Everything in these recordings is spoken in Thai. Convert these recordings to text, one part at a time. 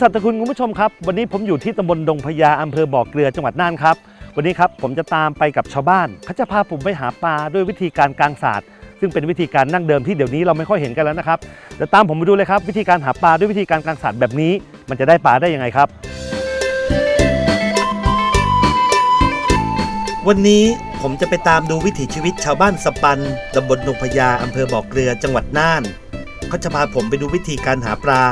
สัตคุณคุณผู้ชมครับวันนี้ผมอยู่ที่ตำบลดงพญาอำเภอบ่อเกลือจังหวัดน่านครับ วันนี้ครับผมจะตามไปกับชาวบ้านเขาจะพาผมไปหาปลาด้วยวิธีการกลางศาสตร์ซึ่งเป็นวิธีการนั่งเดิมที่เดี๋ยวนี้เราไม่ค่อยเห็นกันแล้วนะครับเดี๋ยวตามผมไปดูเลยครับ วิธีการหาปลาด้วยวิธีการกลางศาสตร์แบบนี้ มันจะได้ปลาได้ยังไงครับ วันนี้ผมจะไปตามดูวิถีชีวิตชาวบ้านสปันตำบลดงพญาอำเภอบ่อเกลือจังหวัดน่านเขาจะพาผมไปดูวิธีการหาปลา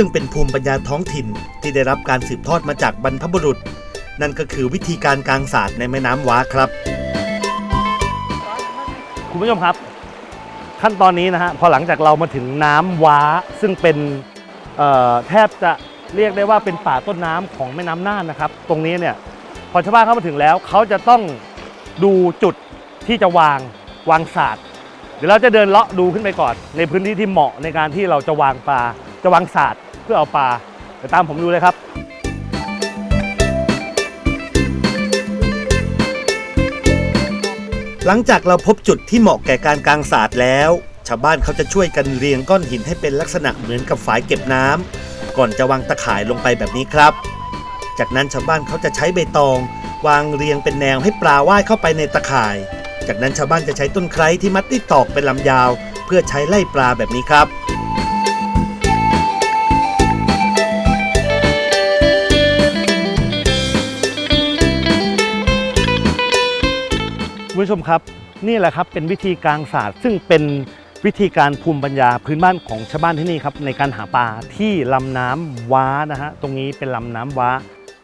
ซึ่งเป็นภูมิปัญญาท้องถิ่นที่ได้รับการสืบทอดมาจากบรรพบุรุษ นั่นก็คือวิธีการกางศาสตร์ในแม่น้ำว้าครับ คุณผู้ชมครับ ขั้นตอนนี้นะฮะพอหลังจากเรามาถึงน้ำว้าซึ่งเป็นเอ่อแทบจะเรียกได้ว่าเป็นป่าต้นน้ำของแม่น้ำน่านนะครับ ตรงนี้เนี่ยพอชาวบ้านเข้ามาถึงแล้ว เขาจะต้องดูจุดที่จะวางวางศาสตร์เดี๋ยวเราจะเดินเลาะดูขึ้นไปก่อน ในพื้นที่ที่เหมาะในการที่เราจะวางปลาจะวางศาสตร์ พื่อเอาปลาเดี๋ยวตามผมดูเลยครับหลังจากเราพบจุดที่เหมาะแก่การกางศาสตร์แล้ว ชาวบ้านเขาจะช่วยกันเรียงก้อนหินให้เป็นลักษณะเหมือนกับฝายเก็บน้ำก่อนจะวางตะข่ายลงไปแบบนี้ครับ จากนั้นชาวบ้านเขาจะใช้ใบตอง วางเรียงเป็นแนวให้ปลาว่ายเข้าไปในตะข่าย จากนั้นชาวบ้านจะใช้ต้นไคร้ที่มัดด้วยตอกเป็นลำยาว เพื่อใช้ไล่ปลาแบบนี้ครับ ผู้ชมครับ นี่แหละครับเป็นวิธีกางศาสตร์ ซึ่งเป็นวิธีการภูมิปัญญาพื้นบ้านของชาวบ้านที่นี่ครับในการหาปลาที่ลำน้ำว้านะฮะตรงนี้เป็นลำน้ำว้า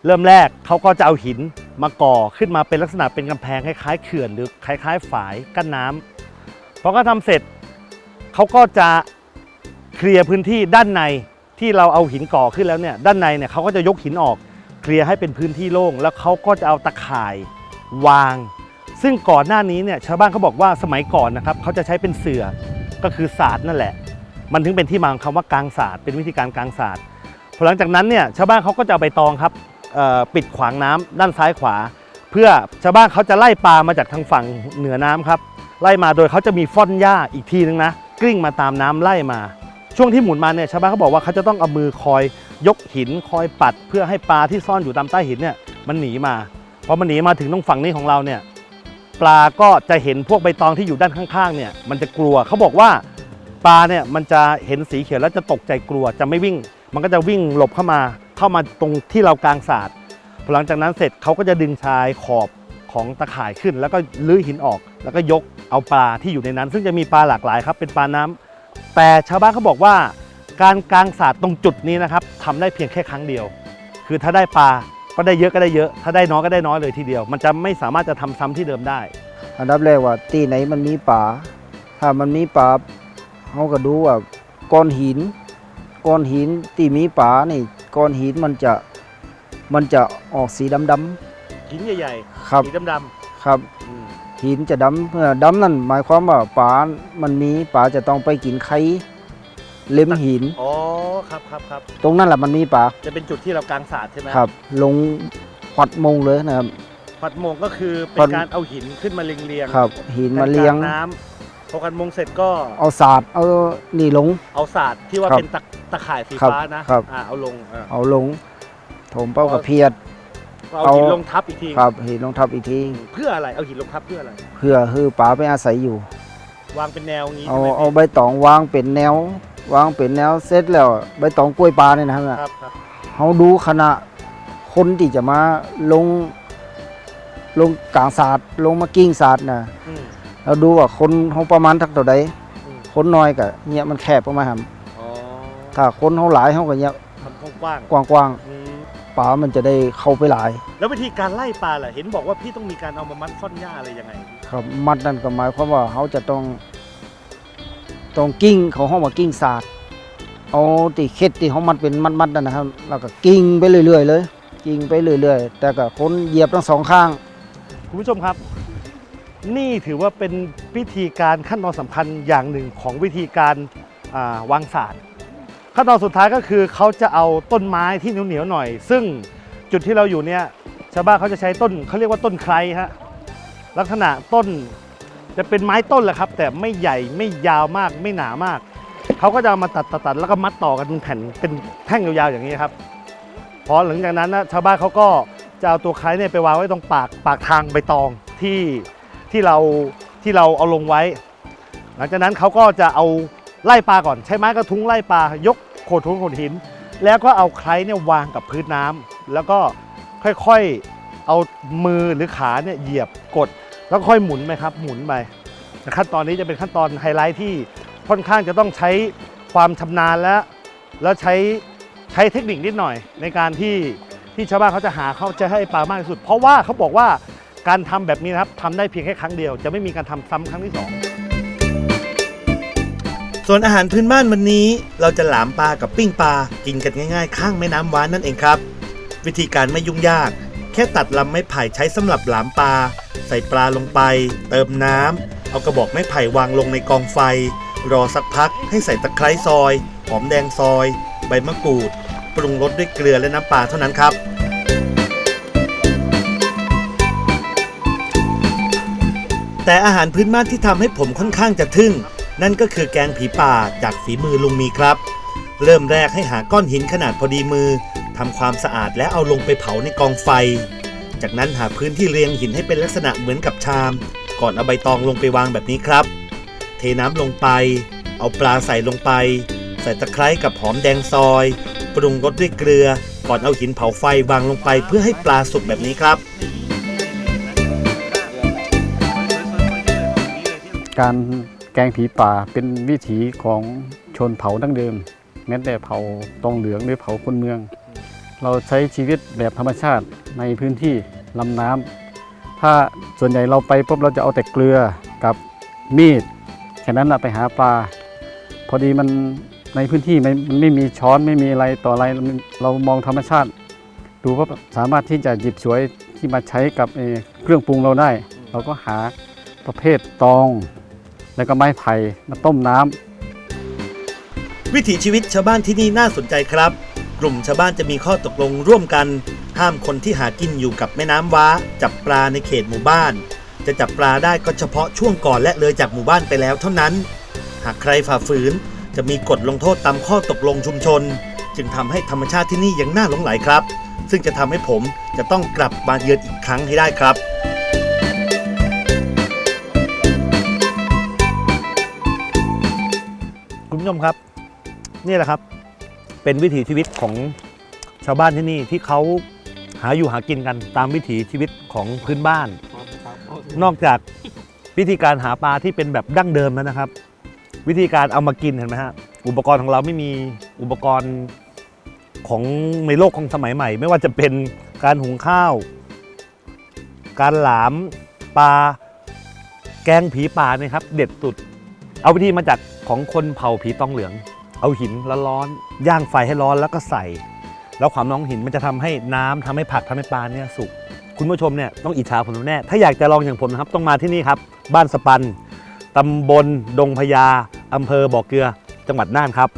เริ่มแรกเขาก็จะเอาหินมาก่อขึ้นมาเป็นลักษณะเป็นกำแพงคล้ายๆเขื่อนหรือคล้ายๆฝายกั้นน้ำพอเขาทำเสร็จเขาก็จะเคลียร์พื้นที่ด้านในที่เราเอาหินก่อขึ้นแล้วเนี่ยด้านในเนี่ยเขาก็จะยกหินออกเคลียร์ให้เป็นพื้นที่โล่ง แล้วเขาก็จะเอาตะข่ายวาง ซึ่งก่อนหน้านี้เนี่ยชาวบ้านเขาบอกว่าสมัยก่อนนะครับเขาจะใช้เป็นเสือก็คือศาสตร์นั่นแหละ มันถึงเป็นที่มาของคำว่ากางศาสตร์เป็นวิธีการกางศาสตร์พอหลังจากนั้นเนี่ยชาวบ้านเขาก็จะเอาใบตองครับปิดขวางน้ำด้านซ้ายขวา เพื่อชาวบ้านเขาจะไล่ปลามาจากทางฝั่งเหนือน้ำครับไล่มาโดยเขาจะมีฟ่อนหญ้าอีกทีนึงนะกลิ้งมาตามน้ำไล่มา ช่วงที่หมุนมาเนี่ยชาวบ้านเขาบอกว่าเขาจะต้องเอามือคอยยกหินคอยปัด เพื่อให้ปลาที่ซ่อนอยู่ตามใต้หินเนี่ยมันหนีมาพอมันหนีมาถึงตรงฝั่งนี้ของเราเนี่ย ปลาก็จะเห็นพวกใบตองที่อยู่ด้านข้างๆเนี่ยมันจะกลัวเขาบอกว่าปลาเนี่ยมันจะเห็นสีเขียวแล้วจะตกใจกลัวจะไม่วิ่ง มันก็จะวิ่งหลบเข้ามาเข้ามาตรงที่เรากลางศาสตร์พอหลังจากนั้นเสร็จเขาก็จะดึงชายขอบของตะข่ายขึ้น แล้วก็ลื้อหินออก แล้วก็ยกเอาปลาที่อยู่ในนั้น ซึ่งจะมีปลาหลากหลายครับเป็นปลาน้ำแต่ชาวบ้านเขาบอกว่า การกางศาสตร์ตรงจุดนี้นะครับทำได้เพียงแค่ครั้งเดียว คือถ้าได้ปลา ก็ได้เยอะก็ได้เยอะ ถ้าได้น้อยก็ได้น้อยเลยทีเดียว มันจะไม่สามารถจะทำซ้ำที่เดิมได้ อันดับแรกว่าที่ไหนมันมีป่า ถ้ามันมีป่าเขาก็ดูว่าก้อนหินก้อนหินที่มีป่านี่ก้อนหินมันจะมันจะออกสีดำหินใหญ่ๆครับๆสีดำครับๆอืมหินจะดำเมื่อดำนั่นหมายความว่าป่ามันมีป่าจะต้องไปกินไข่ เล็มหิน อ๋อครับครับครับตรงนั้นแหละมันมีป่าจะเป็นจุดที่เรากางศาสตร์ใช่ไหมครับ ลงขวัดมงเลยนะครับพัดมงก็คือเป็พันดการเอาหินขึ้นมาเรียงๆครับ หินมาเลี้ยงกลน้ำพอกันมงเสร็จก็เอาศาสตร์เอานี่ลง เอาศาสตร์ที่ว่าครับเป็นตะตะข่ายสีครับฟ้านะครับอ่าเอาลงอ่าเอาลงถมเป้ากับเพียดก็เอาเอาหินลงทับอีกทีครับหินลงทับอีกทีเพื่ออะไรเอาหินลงทับเพื่ออะไร เพื่อคือป่าไปอาศัยอยู่ วางเป็นแนวงี้เอาใช่ไหมเอาใบตองวางเป็นแนว วางเป็นแนวเสร็จแล้วใบตองกล้วยปลาเนี่ยนะครับครับครับเขาดูขณะคนที่จะมาลง ลงกลางศาสตร์ลงมากิ้งศาสตร์นะอืมเราดูว่าคนเขาประมาณทักเท่าใดอืมคนน้อยก็เนี่ยมันแคบประมาณครับอ๋อถ้าคนเขาหลายเขาก็เนี่ยทำกว้างกว้างๆอืมๆปลามันจะได้เข้าไปหลาย แล้ววิธีการไล่ปลาล่ะเห็นบอกว่าพี่ต้องมีการเอามามัดฟ่อนหญ้าอะไรยังไง ครับมัดนั่นก็หมายความว่าเขาจะต้อง ต้องกิ้งเขาห้องมากิ้งศาสตร์เอาตีเข็ดที่เขามัดเป็นมัดๆนั่นนะครับแล้วก็กิ้งไปเรื่อย ๆ เลย กิ้งไปเรื่อย ๆ แต่ก็คนเหยียบทั้งสองข้างคุณผู้ชมครับ นี่ถือว่าเป็นวิธีการขั้นตอนสำคัญอย่างหนึ่งของวิธีการาวางศาสตร์ขั้นตอนสุดท้ายก็คือเขาจะเอาต้นไม้ที่เหนียวๆหน่อย ซึ่งจุดที่เราอยู่เนี่ยชาวบ้านเขาจะใช้ต้นเขาเรียกว่าต้นไครฮะลักษณะต้น จะเป็นไม้ต้นแหละครับ แต่ไม่ใหญ่ไม่ยาวมากไม่หนามาก เขาก็จะเอามาตัดตัดแล้วก็มัดต่อกันเป็นแผ่นเป็นแท่งยาวๆอย่างนี้ครับ พอหลังจากนั้นนะชาวบ้านเขาก็จะเอาตัวไคร้เนี่ยไปวางไว้ตรงปากปากทางใบตองที่ที่เราที่เราเอาลงไว้ หลังจากนั้นเขาก็จะเอาไล่ปลาก่อน ใช้ไม้กระทุ้งไล่ปลายกโขดทุ้งโขดหิน แล้วก็เอาไคร้เนี่ยวางกับพื้นน้ำแล้วก็ค่อยๆเอามือหรือขาเนี่ยเหยียบกด แล้วค่อยหมุนไปครับ หมุนไปแต่ขั้นตอนนี้จะเป็นขั้นตอนไฮไลท์ที่ค่อนข้างจะต้องใช้ความชำนาญและแล้วใช้ใช้เทคนิคนิดหน่อย ในการที่ที่ชาวบ้านเขาจะหาเขาจะให้ปลามากที่สุด เพราะว่าเขาบอกว่าการทำแบบนี้นะครับทำได้เพียงแค่ครั้งเดียว จะไม่มีการทำซ้ำครั้งที่สองส่วนอาหารพื้นบ้านวันนี้ เราจะหลามปลากับปิ้งปลากินกันง่าย ๆ ข้างแม่น้ำวานนั่นเองครับ วิธีการไม่ยุ่งยาก แค่ตัดลำไม้ไผ่ใช้สำหรับหลามปลา ใส่ปลาลงไป เติมน้ำเอากระบอกไม้ไผ่วางลงในกองไฟ รอสักพักให้ใส่ตะไคร้ซอย หอมแดงซอย ใบมะกรูด ปรุงรสด้วยเกลือและน้ำปลาเท่านั้นครับแต่อาหารพื้นบ้านที่ทำให้ผมค่อนข้างจะทึ่ง นั่นก็คือแกงผีป่าจากฝีมือลุงมีครับ เริ่มแรกให้หาก้อนหินขนาดพอดีมือ ทำความสะอาดและเอาลงไปเผาในกองไฟ จากนั้นหาพื้นที่เรียงหินให้เป็นลักษณะเหมือนกับชาม ก่อนเอาใบตองลงไปวางแบบนี้ครับ เทน้ำลงไป เอาปลาใส่ลงไป ใส่ตะไคร้กับหอมแดงซอย ปรุงรสด้วยเกลือ ก่อนเอาหินเผาไฟวางลงไปเพื่อให้ปลาสุกแบบนี้ครับ การแกงผีป่าเป็นวิถีของชนเผาดั้งเดิม แม้แต่เผาตองเหลืองหรือเผาคนเมือง เราใช้ชีวิตแบบธรรมชาติในพื้นที่ลำน้ำถ้าส่วนใหญ่เราไปปุ๊บเราจะเอาแต่เกลือกับมีดแค่นั้นนะไปหาปลา พอดีมันในพื้นที่มันมันไม่มีช้อนไม่มีอะไรต่ออะไรเรามองธรรมชาติ ดูว่าสามารถที่จะหยิบฉวยที่มาใช้กับเเครื่องปรุงเราได้ เราก็หาประเภทตอง แล้วก็ไม้ไผ่มาต้มน้ำวิถีชีวิตชาวบ้านที่นี่น่าสนใจครับ กลุ่มชาวบ้านจะมีข้อตกลงร่วมกัน ห้ามคนที่หากินอยู่กับแม่น้ำว้า จับปลาในเขตหมู่บ้าน จะจับปลาได้ก็เฉพาะช่วงก่อนและเลยจากหมู่บ้านไปแล้วเท่านั้น หากใครฝ่าฝืน จะมีกฎลงโทษตามข้อตกลงชุมชน จึงทำให้ธรรมชาติที่นี่ยังน่าหลงไหลครับ ซึ่งจะทำให้ผมจะต้องกลับมาเยือนอีกครั้งให้ได้ครับคุณผู้ชมครับ นี่แหละครับ เป็นวิถีชีวิตของชาวบ้านที่นี่ที่เขาหาอยู่หากินกันตามวิถีชีวิตของพื้นบ้าน นอกจากวิธีการหาปลาที่เป็นแบบดั้งเดิมแล้วนะครับ วิธีการเอามากินเห็นไหมฮะอุปกรณ์ของเราไม่มีอุปกรณ์ของในโลกของสมัยใหม่ ไม่ว่าจะเป็นการหุงข้าว การหลามปลาแกงผีป่าเนี่ยครับ เด็ดสุด เอาวิธีมาจากของคนเผาผีตองเหลือง เอาหินร้อนๆย่างไฟให้ร้อนแล้วก็ใส่ แล้วความร้อนหินมันจะทำให้น้ำทำให้ผักทำให้ปลาเนี่ยสุกคุณผู้ชมเนี่ยต้องอิจฉาผมแน่ถ้าอยากจะลองอย่างผมนะครับต้องมาที่นี่ครับ บ้านสปันตำบลดงพญาอำเภอบ่อเกลือ จังหวัดน่านครับ